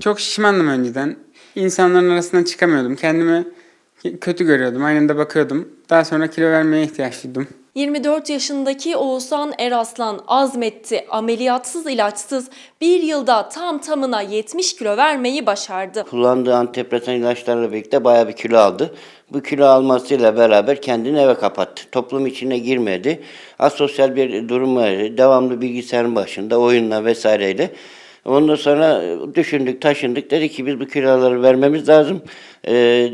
Çok şişmandım önceden. İnsanların arasından çıkamıyordum. Kendimi kötü görüyordum. Aynada bakıyordum. Daha sonra kilo vermeye ihtiyaç duydum. 24 yaşındaki Oğuzhan Eraslan azmetti. Ameliyatsız ilaçsız bir yılda tam tamına 70 kilo vermeyi başardı. Kullandığı antidepresan ilaçlarla birlikte bayağı bir kilo aldı. Bu kilo almasıyla beraber kendini eve kapattı. Toplum içine girmedi. Asosyal bir durum var. Devamlı bilgisayarın başında oyunla vesaireyle. Ondan sonra düşündük, taşındık. Dedik ki biz bu kiloları vermemiz lazım. Ee,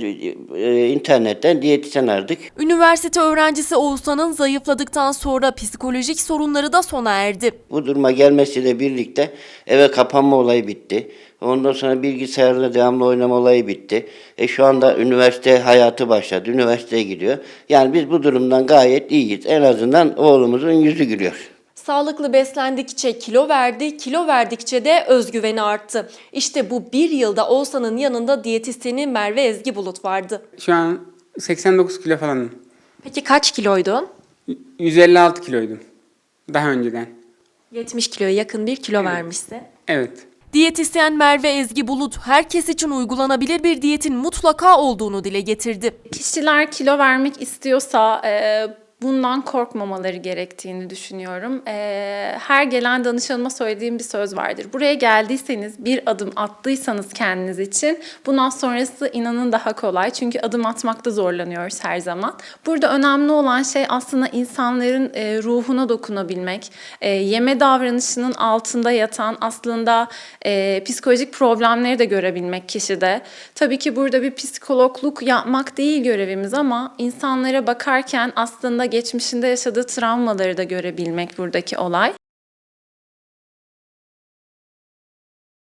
e, internetten diyetisyen aradık. Üniversite öğrencisi Oğuzhan'ın zayıfladıktan sonra psikolojik sorunları da sona erdi. Bu duruma gelmesiyle birlikte eve kapanma olayı bitti. Ondan sonra bilgisayarla devamlı oynama olayı bitti. E şu anda üniversite hayatı başladı. Üniversiteye gidiyor. Yani biz bu durumdan gayet iyiyiz. En azından oğlumuzun yüzü gülüyor. Sağlıklı beslendikçe kilo verdi, kilo verdikçe de özgüveni arttı. İşte bu bir yılda Oğuzhan'ın yanında diyetisyeni Merve Ezgi Bulut vardı. Şu an 89 kilo falanım. Peki kaç kiloydun? 156 kiloydum. Daha önceden. 70 kiloya yakın bir kilo vermişsin. Evet. Diyetisyen Merve Ezgi Bulut herkes için uygulanabilir bir diyetin mutlaka olduğunu dile getirdi. Kişiler kilo vermek istiyorsa e, bundan korkmamaları gerektiğini düşünüyorum. E, her gelen danışanıma söylediğim bir söz vardır. Buraya geldiyseniz bir adım attıysanız kendiniz için bundan sonrası inanın daha kolay. Çünkü adım atmakta zorlanıyoruz her zaman. Burada önemli olan şey aslında insanların e, ruhuna dokunabilmek. E, yeme davranışının altında yatan aslında e, psikolojik problemleri de görebilmek kişide. Tabii ki burada bir psikologluk yapmak değil görevimiz ama insanlara bakarken aslında geçmişinde yaşadığı travmaları da görebilmek buradaki olay.